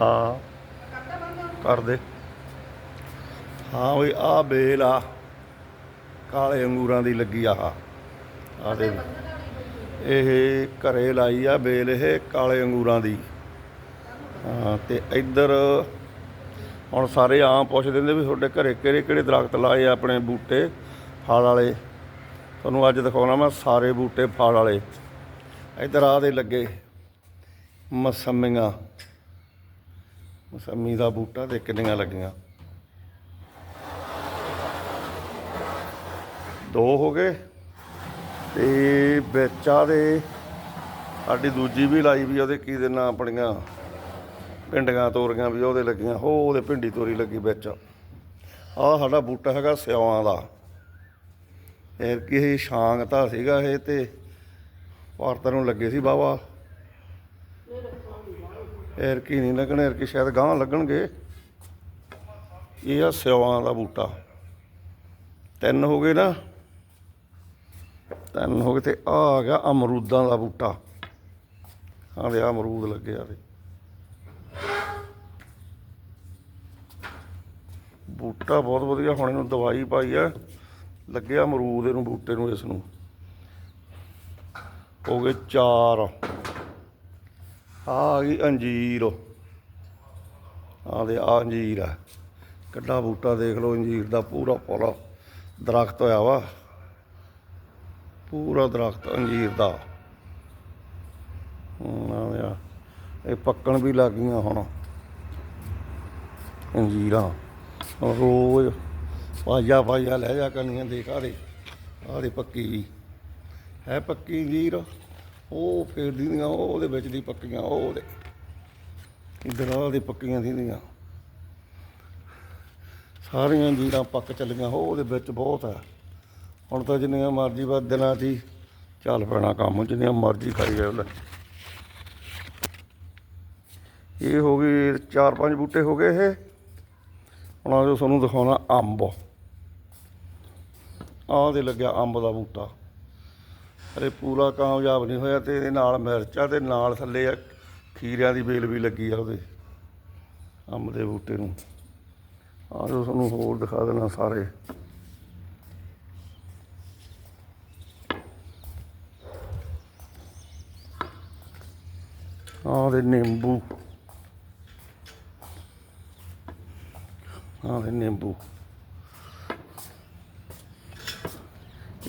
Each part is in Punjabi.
ਹਾਂ। ਕਰ ਦੇ। ਹਾਂ ਓਏ ਆ ਬੇਲ ਆ। ਕਾਲੇ ਅੰਗੂਰਾਂ ਦੀ ਲੱਗੀ ਆ ਆ ਦੇ ਇਹ ਘਰੇ ਲਾਈ ਆ ਬੇਲ ਇਹ ਕਾਲੇ ਅੰਗੂਰਾਂ ਦੀ। ਹਾਂ, ਤੇ ਇੱਧਰ ਹੁਣ ਸਾਰੇ ਆਮ ਪੁੱਛਦੇ ਨੇ ਵੀ ਤੁਹਾਡੇ ਘਰੇ ਕਿਹੜੇ ਕਿਹੜੇ ਦਰਖਤ ਲਾਏ ਆ ਆਪਣੇ ਬੂਟੇ ਫਲ ਵਾਲੇ? ਤੁਹਾਨੂੰ ਅੱਜ ਦਿਖਾਉਣਾ ਮੈਂ ਸਾਰੇ ਬੂਟੇ ਫਲ ਵਾਲੇ। ਇੱਧਰ ਆ ਦੇ ਲੱਗੇ ਮਸੰਮੀਆਂ। ਮਸੰਮੀ ਦਾ ਬੂਟਾ ਤੇ ਕਿੰਨੀਆਂ ਲੱਗੀਆਂ। ਦੋ ਹੋ ਗਏ ਤੇ ਵਿੱਚ ਆ ਦੇ, ਸਾਡੀ ਦੂਜੀ ਵੀ ਲਾਈ ਵੀ ਉਹਦੇ ਕੀ ਦੇ ਨਾਂ ਆਪਣੀਆਂ ਪਿੰਡੀਆਂ ਤੋਰੀਆਂ ਵੀ ਉਹਦੇ ਲੱਗੀਆਂ ਹੋ ਉਹਦੇ ਭਿੰਡੀ ਤੋਰੀ ਲੱਗੀ ਵਿੱਚ। ਆਹ ਸਾਡਾ ਬੂਟਾ ਹੈਗਾ ਸਿਆਵਾਂ ਦਾ। ਇਹ ਕੀ ਸ਼ਾਂਗ ਤਾਂ ਸੀਗਾ ਇਹ ਤੇ, ਭਾਰਤ ਨੂੰ ਲੱਗੇ ਸੀ ਬਾਵਾ ਐਰ ਨਹੀਂ ਲੱਗਣ ਐਰ ਸ਼ਾਇਦ ਗਾਂ ਲੱਗਣਗੇ। ਇਹ ਆ ਸਿਆਵਾਂ ਦਾ ਬੂਟਾ। ਤਿੰਨ ਹੋ ਗਏ ਨਾ। ਤਿੰਨ ਹੋ ਗਏ ਤੇ ਆ ਆ ਗਿਆ ਅਮਰੂਦਾਂ ਦਾ ਬੂਟਾ। ਆ ਦੇ ਅਮਰੂਦ ਲੱਗੇ ਆ ਦੇ ਬੂਟਾ ਬਹੁਤ ਵਧੀਆ, ਹੁਣ ਇਹਨੂੰ ਦਵਾਈ ਪਾਈ ਆ। ਲੱਗਿਆ ਅਮਰੂਦ ਇਹਨੂੰ, ਬੂਟੇ ਨੂੰ, ਇਸ ਨੂੰ। ਹੋ ਗਏ ਚਾਰ। ਆ ਆ ਗਈ ਅੰਜੀਰ। ਆ ਦੇ ਆ ਅੰਜੀਰ ਆ। ਕਿੱਡਾ ਬੂਟਾ ਦੇਖ ਲਓ ਅੰਜੀਰ ਦਾ, ਪੂਰਾ ਪੂਰਾ ਦਰਖਤ ਹੋਇਆ ਵਾ। ਪੂਰਾ ਦਰਖਤ ਅੰਜੀਰ ਦਾ। ਆ। ਇਹ ਪੱਕਣ ਵੀ ਲੱਗ ਗਈਆਂ ਹੁਣ ਅੰਜੀਰਾਂ। ਰੋਜ਼ ਪਾਜਾ ਪਾਜਾ ਲੈ ਜਾ ਕਰਨੀਆਂ ਦੇਖ ਆ ਦੇ ਆ ਦੇ ਪੱਕੀ। ਵੀ ਹੈ ਪੱਕੀ ਅੰਜੀਰ? ਉਹ ਫੇਰ ਦੀਆਂ ਉਹ ਉਹਦੇ ਵਿੱਚ ਦੀ ਪੱਕੀਆਂ, ਉਹ ਉਹਦੇ। ਇੱਧਰ ਆ ਦੇ ਪੱਕੀਆਂ ਦੀਆਂ ਸਾਰੀਆਂ ਜੀਰਾਂ ਪੱਕ ਚੱਲੀਆਂ ਉਹਦੇ ਵਿੱਚ ਬਹੁਤ ਹੈ ਹੁਣ ਤਾਂ ਜਿੰਨੀਆਂ ਮਰਜ਼ੀ ਬਾਅਦ ਦਿਨਾਂ 'ਚ ਹੀ ਚੱਲ ਪੈਣਾ ਕੰਮ, ਜਿੰਨੀਆਂ ਮਰਜ਼ੀ ਖਾਈ ਜਾਓ ਲੈ ਇਹ ਹੋ ਗਏ ਚਾਰ ਪੰਜ ਬੂਟੇ ਹੋ ਗਏ ਇਹ। ਹੁਣ ਆ ਜੋ ਤੁਹਾਨੂੰ ਦਿਖਾਉਣਾ ਅੰਬ। ਆਹ ਦੇ ਲੱਗਿਆ ਅੰਬ ਦਾ ਬੂਟਾ। ਅਰੇ ਪੂਰਾ ਕਾਮਯਾਬ ਨਹੀਂ ਹੋਇਆ ਤੇ ਇਹਦੇ ਨਾਲ ਮਿਰਚਾਂ ਤੇ ਨਾਲ ਥੱਲੇ ਆ ਖੀਰਿਆਂ ਦੀ ਬੇਲ ਵੀ ਲੱਗੀ ਆ ਉਹਦੇ, ਅੰਬ ਦੇ ਬੂਟੇ ਨੂੰ। ਆਹ ਜੋ ਤੁਹਾਨੂੰ ਹੋਰ ਦਿਖਾ ਦੇਣਾ ਸਾਰੇ। ਆਹ ਦੇ ਨਿੰਬੂ। ਆਹ ਦੇ ਨਿੰਬੂ।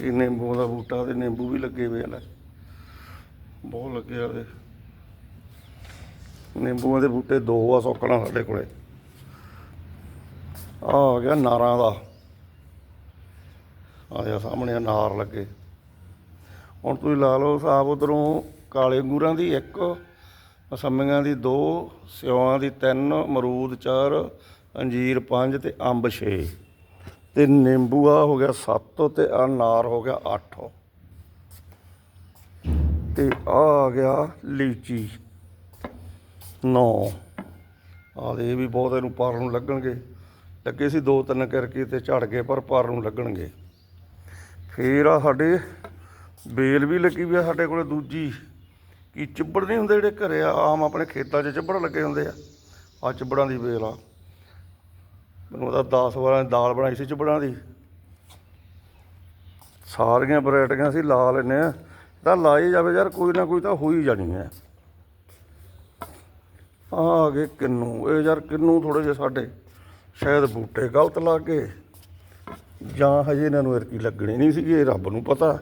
ਇਹ ਨਿੰਬੂ ਦਾ ਬੂਟਾ ਤੇ ਨਿੰਬੂ ਵੀ ਲੱਗੇ ਹੋਏ ਆ ਬਹੁਤ ਲੱਗੇ ਆ ਨਿੰਬੂਆਂ ਦੇ ਬੂਟੇ ਦੋ ਆ ਸੌਕਣਾ ਸਾਡੇ ਕੋਲੇ। ਆ ਆ ਗਿਆ ਨਾਰਾਂ ਦਾ। ਆ ਗਿਆ ਸਾਹਮਣੇ ਅਨਾਰ ਲੱਗੇ। ਹੁਣ ਤੁਸੀਂ ਲਾ ਲਓ ਹਿਸਾਬ ਉਧਰੋਂ ਕਾਲੇ ਅੰਗੂਰਾਂ ਦੀ ਇੱਕ ਮਸੰਮੀਆਂ ਦੀ ਦੋ ਸਿਉਆਂ ਦੀ ਤਿੰਨ, ਅਮਰੂਦ ਚਾਰ, ਅੰਜੀਰ ਪੰਜ ਤੇ ਅੰਬ ਛੇ। ਤੇ ਨਿੰਬੂ ਆ ਹੋ ਗਿਆ 7 ਤੇ ਅਨਾਰ ਹੋ ਗਿਆ 8 ਤੇ ਆ ਆ ਗਿਆ ਲੀਚੀ 9 ਆ ਦੇ ਇਹ ਵੀ ਬਹੁਤ ਇਹਨੂੰ ਪਰ ਨੂੰ ਲੱਗਣਗੇ। ਲੱਗੇ ਸੀ ਦੋ ਤਿੰਨ ਕਰਕੇ ਤੇ ਝੜ ਗਏ, ਪਰ ਪਰ ਨੂੰ ਲੱਗਣਗੇ। ਫੇਰ ਆ ਸਾਡੇ ਬੇਲ ਵੀ ਲੱਗੀ ਵੀ ਆ ਸਾਡੇ ਕੋਲੇ ਦੂਜੀ। ਕੀ ਚਿੱਬੜ ਨਹੀਂ ਹੁੰਦੇ ਜਿਹੜੇ ਘਰੇ ਆਮ ਆਪਣੇ ਖੇਤਾਂ 'ਚ ਚਿੱਬੜ ਲੱਗੇ ਹੁੰਦੇ ਆ। ਆ ਚਿੱਬੜਾਂ ਦੀ ਬੇਲ ਆ। ਮੈਨੂੰ ਉਹਦਾ 10 ਵਾਰਾਂ ਦਾਲ ਬਣਾਈ ਸੀ ਚਿੱਬੜਾਂ ਦੀ। ਸਾਰੀਆਂ ਵੈਰਾਈਟੀਆਂ ਸੀ ਲਾ ਲੈਨੇ ਆ ਤਾਂ ਲਾਈ ਜਾਵੇ ਯਾਰ, ਕੋਈ ਨਾ ਕੋਈ ਤਾਂ ਹੋ ਹੀ ਜਾਣੀ ਹੈ। ਆ ਗਏ ਕਿੰਨੂ। ਇਹ ਯਾਰ ਕਿੰਨੂ ਥੋੜੇ ਜਿਹੇ ਸਾਡੇ। ਸ਼ਾਇਦ ਬੂਟੇ ਗਲਤ ਲੱਗ ਗਏ ਜਾਂ ਹਜੇ ਇਹਨਾਂ ਨੂੰ ਇਰਕੀ ਲੱਗਣੀ ਨਹੀਂ ਸੀਗੀ, ਇਹ ਰੱਬ ਨੂੰ ਪਤਾ।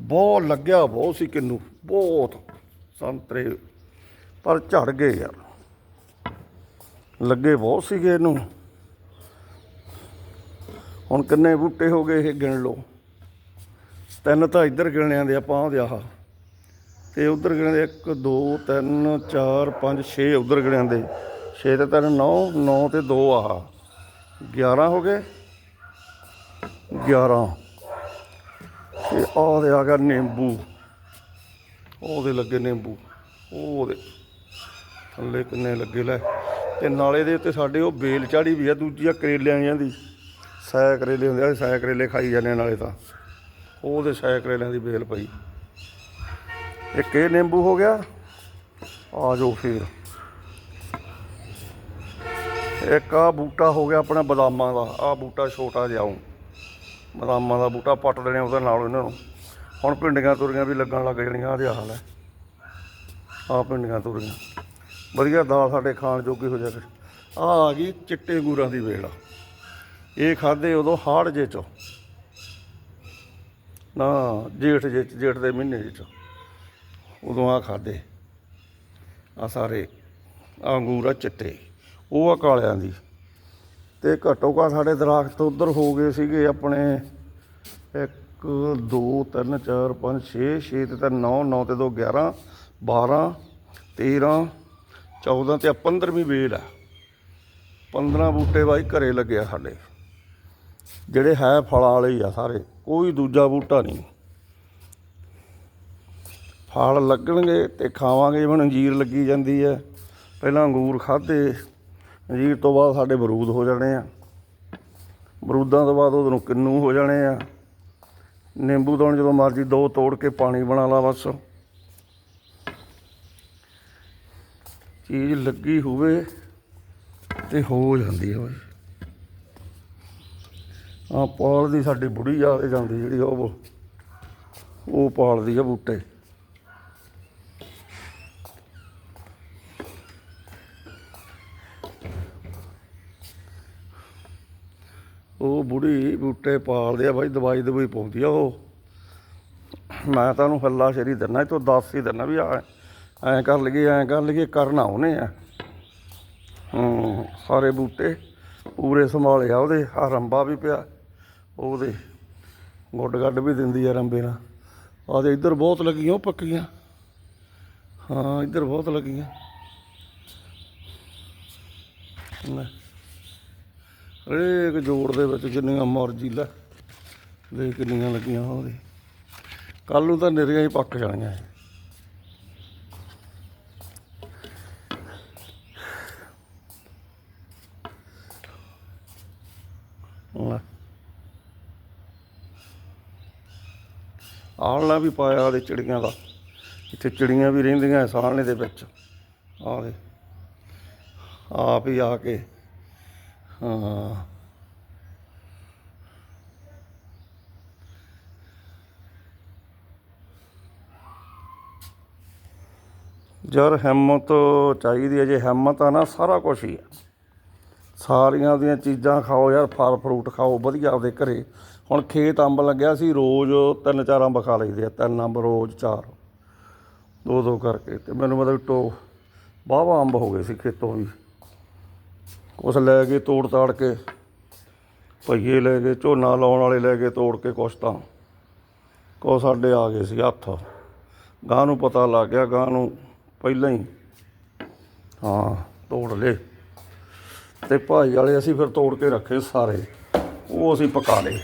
ਬਹੁਤ ਲੱਗਿਆ, ਬਹੁਤ ਸੀ ਕਿੰਨੂ। ਬਹੁਤ। ਸੰਤਰੇ। ਪਰ ਝੜ ਗਏ ਯਾਰ। ਲੱਗੇ ਬਹੁਤ ਸੀਗੇ ਇਹਨੂੰ। ਹੁਣ ਕਿੰਨੇ ਬੂਟੇ ਹੋ ਗਏ ਇਹ ਗਿਣ ਲਓ। ਤਿੰਨ ਤਾਂ ਇੱਧਰ ਗਿਣਿਆਂ ਦੇ ਆਪਾਂ ਉਹਦੇ ਆਹ। ਤੇ ਉਧਰ ਗਿਣਦੇ 1 2 3 4 5 6 ਉਧਰ ਗਿਣਿਆਂ ਦੇ। 6 ਤੇ 3 9 9 ਤੇ 2 ਆਹ। 11 ਹੋ ਗਏ? 11 ਤੇ ਆਹ ਦੇ ਆ ਗਿਆ ਨਿੰਬੂ। ਉਹਦੇ ਲੱਗੇ ਨਿੰਬੂ। ਉਹਦੇ ਥੱਲੇ ਕਿੰਨੇ ਲੱਗੇ ਲੈ। ਤੇ ਨਾਲੇ ਦੇ ਉੱਤੇ ਸਾਡੇ ਉਹ ਬੇਲ ਚਾੜੀ ਵੀ ਆ ਦੂਜੀ ਆ ਕਰੇਲਿਆਂ ਜਿਹਾਂ ਦੀ ਕਰੇਲੇ ਹੁੰਦੇ ਆ ਸੈ ਕਰੇਲੇ ਖਾਈ ਜਾਂਦੇ ਆ ਨਾਲੇ ਤਾਂ। ਉਹਦੇ ਸੈ ਕਰੇਲਿਆਂ ਦੀ ਬੇਲ ਪਈ। ਇੱਕ ਇਹ ਨਿੰਬੂ ਹੋ ਗਿਆ, ਆ ਜੋ ਫੇਰ। ਇੱਕ ਆ ਬੂਟਾ ਹੋ ਗਿਆ ਆਪਣਾ ਬਦਾਮਾਂ ਦਾ ਆ ਬੂਟਾ ਛੋਟਾ ਜਿਹਾ ਉਹ। ਬਦਾਮਾਂ ਦਾ ਬੂਟਾ ਪੱਟ ਲੈਣੇ ਉਹਦੇ ਨਾਲ ਇਹਨਾਂ ਨੂੰ। ਹੁਣ ਭਿੰਡੀਆਂ ਤੁਰੀਆਂ ਵੀ ਲੱਗਣ ਲੱਗ ਜਾਣੀਆਂ, ਆਹ ਹਾਲ ਹੈ ਆ ਭਿੰਡੀਆਂ ਤੁਰੀਆਂ। ਵਧੀਆ ਦਾਲ ਸਾਡੇ ਖਾਣ ਜੋਗੀ ਹੋ ਜਾਵੇ। ਆ ਆ ਗਈ ਚਿੱਟੇ ਗੂਰਾਂ ਦੀ ਵੇਲ। ਆ ਇਹ ਖਾਦੇ ਉਦੋਂ ਹਾੜ ਜੇ 'ਚੋਂ। ਨਾ, ਜੇਠ ਜੇ ਚ ਜੇਠ ਦੇ ਮਹੀਨੇ ਚ। ਉਦੋਂ ਆ ਖਾਦੇ। ਆ ਸਾਰੇ ਅੰਗੂਰ ਆ ਚਿੱਟੇ, ਉਹ ਆ ਕਾਲਿਆਂ ਦੀ। ਤੇ ਘੱਟੋ ਘੱਟ ਸਾਡੇ ਦਰਖਤ ਉਧਰ ਹੋ ਗਏ ਸੀਗੇ ਆਪਣੇ 1 2 3 4 5 6 6 ਤੇ ਤਾਂ 9 9 ਤੇ 2 11 12 13 14 ਤੇ 15ਵੀਂ ਵੇਲ ਆ। 15 ਬੂਟੇ ਬਾਈ ਘਰੇ ਲੱਗਿਆ ਸਾਡੇ। ਜਿਹੜੇ ਹੈ ਫਲਾਂ ਵਾਲੇ ਹੀ ਆ ਸਾਰੇ, ਕੋਈ ਦੂਜਾ ਬੂਟਾ ਨਹੀਂ। ਫਲ ਲੱਗਣਗੇ ਤੇ ਖਾਵਾਂਗੇ ਜਿਵੇਂ ਅੰਜੀਰ ਲੱਗੀ ਜਾਂਦੀ ਹੈ ਪਹਿਲਾਂ ਅੰਗੂਰ ਖਾਦੇ ਅੰਜੀਰ ਤੋਂ ਬਾਅਦ ਸਾਡੇ ਬਰੂਦ ਹੋ ਜਾਣੇ ਆ। ਬਰੂਦਾਂ ਤੋਂ ਬਾਅਦ ਉਹਨੂੰ ਕਿੰਨੂ ਹੋ ਜਾਣੇ ਆ। ਨਿੰਬੂ ਤੋਂ ਜਦੋਂ ਮਰਜ਼ੀ ਦੋ ਤੋੜ ਕੇ ਪਾਣੀ ਬਣਾ ਲਾ ਬਸ। ਚੀਜ਼ ਲੱਗੀ ਹੋਵੇ ਤੇ ਹੋ ਜਾਂਦੀ ਹੈ ਬਾਈ ਆ ਪਾਲ ਦੀ ਸਾਡੀ ਬੁੜੀ ਆ ਜਾਂਦੀ ਜਿਹੜੀ ਉਹ ਉਹ ਪਾਲਦੀ ਆ ਬੂਟੇ। ਉਹ ਬੁੜੀ ਬੂਟੇ ਪਾਲਦੇ ਆ ਬਾਈ, ਦਵਾਈ ਦਵਾਈ ਪਾਉਂਦੀ ਆ ਉਹ। ਮੈਂ ਤਾਂ ਉਹਨੂੰ ਹੱਲਾ ਸ਼ੇਰੀ ਦਿੰਦਾ ਤੂੰ ਦੱਸ ਹੀ ਦਿੰਦਾ ਵੀ ਆ, ਐਂ ਕਰ ਲਈਏ, ਐਂ ਕਰ ਲਈਏ, ਕਰਨਾ ਉਹਨੇ ਆ। ਹੂੰ, ਸਾਰੇ ਬੂਟੇ ਪੂਰੇ ਸੰਭਾਲੇ ਆ ਉਹਦੇ ਆ ਰੰਬਾ ਵੀ ਪਿਆ। ਉਹਦੇ ਗੁੱਡ ਗੱਡ ਵੀ ਦਿੰਦੀ ਆ ਰੰਬੇ ਨਾਲ। ਆ ਤੇ ਇੱਧਰ ਬਹੁਤ ਲੱਗੀਆਂ, ਉਹ ਪੱਕੀਆਂ। ਹਾਂ, ਇੱਧਰ ਬਹੁਤ ਲੱਗੀਆਂ। ਹਰੇਕ ਜੋੜ ਦੇ ਵਿੱਚ ਜਿੰਨੀਆਂ ਮਰਜ਼ੀ ਲੈ। ਦੇ ਕਿੰਨੀਆਂ ਲੱਗੀਆਂ ਉਹਦੇ ਕੱਲ ਨੂੰ ਤਾਂ ਨਿਰੀਆਂ ਹੀ ਪੱਕ ਜਾਣੀਆਂ ਲੈ। ਆਲਣਾ ਵੀ ਪਾਇਆ ਉਹਦੇ ਚਿੜੀਆਂ ਦਾ। ਇੱਥੇ ਚਿੜੀਆਂ ਵੀ ਰਹਿੰਦੀਆਂ ਸਾਲਣੇ ਦੇ ਵਿੱਚ। ਆਹ ਆਪ ਹੀ ਆ ਕੇ। ਹਾਂ। ਯਾਰ ਹਿੰਮਤ ਚਾਹੀਦੀ ਹੈ ਜੇ ਹਿੰਮਤ ਆ ਨਾ, ਸਾਰਾ ਕੁਝ ਹੀ ਆ ਸਾਰੀਆਂ ਦੀਆਂ ਚੀਜ਼ਾਂ ਖਾਓ ਯਾਰ, ਫਲ ਫਰੂਟ ਖਾਓ, ਵਧੀਆ ਆਪਦੇ ਘਰੇ ਹੁਣ ਖੇਤ ਅੰਬ ਲੱਗਿਆ ਸੀ, ਰੋਜ਼ ਤਿੰਨ ਚਾਰ ਅੰਬ ਖਾ ਲਈਦੇ ਆ, ਤਿੰਨ ਅੰਬ ਰੋਜ਼ ਚਾਰ। ਦੋ ਦੋ ਕਰਕੇ ਤੇ ਮੈਨੂੰ ਮਤਲਬ ਟੋ, ਵਾਹਵਾ ਅੰਬ ਹੋ ਗਏ ਸੀ ਖੇਤੋਂ ਵੀ। ਕੁਛ ਲੈ ਕੇ ਤੋੜ ਤਾੜ ਕੇ, ਭਈਏ ਲੈ ਗਏ ਝੋਨਾ ਲਾਉਣ ਵਾਲੇ ਲੈ ਕੇ ਤੋੜ ਕੇ ਕੁਛ ਤਾਂ। ਕੋ ਸਾਡੇ ਆ ਗਏ ਸੀ ਹੱਥ। ਗਾਂ ਨੂੰ ਪਤਾ ਲੱਗ ਗਿਆ ਗਾਂ ਨੂੰ ਪਹਿਲਾਂ ਹੀ। ਹਾਂ, ਤੋੜ ਲਏ। ਤੇ ਭਾਈ ਵਾਲੇ ਅਸੀਂ ਫਿਰ ਤੋੜ ਕੇ ਰੱਖੇ ਸਾਰੇ। ਉਹ ਅਸੀਂ ਪਕਾ ਲਏ।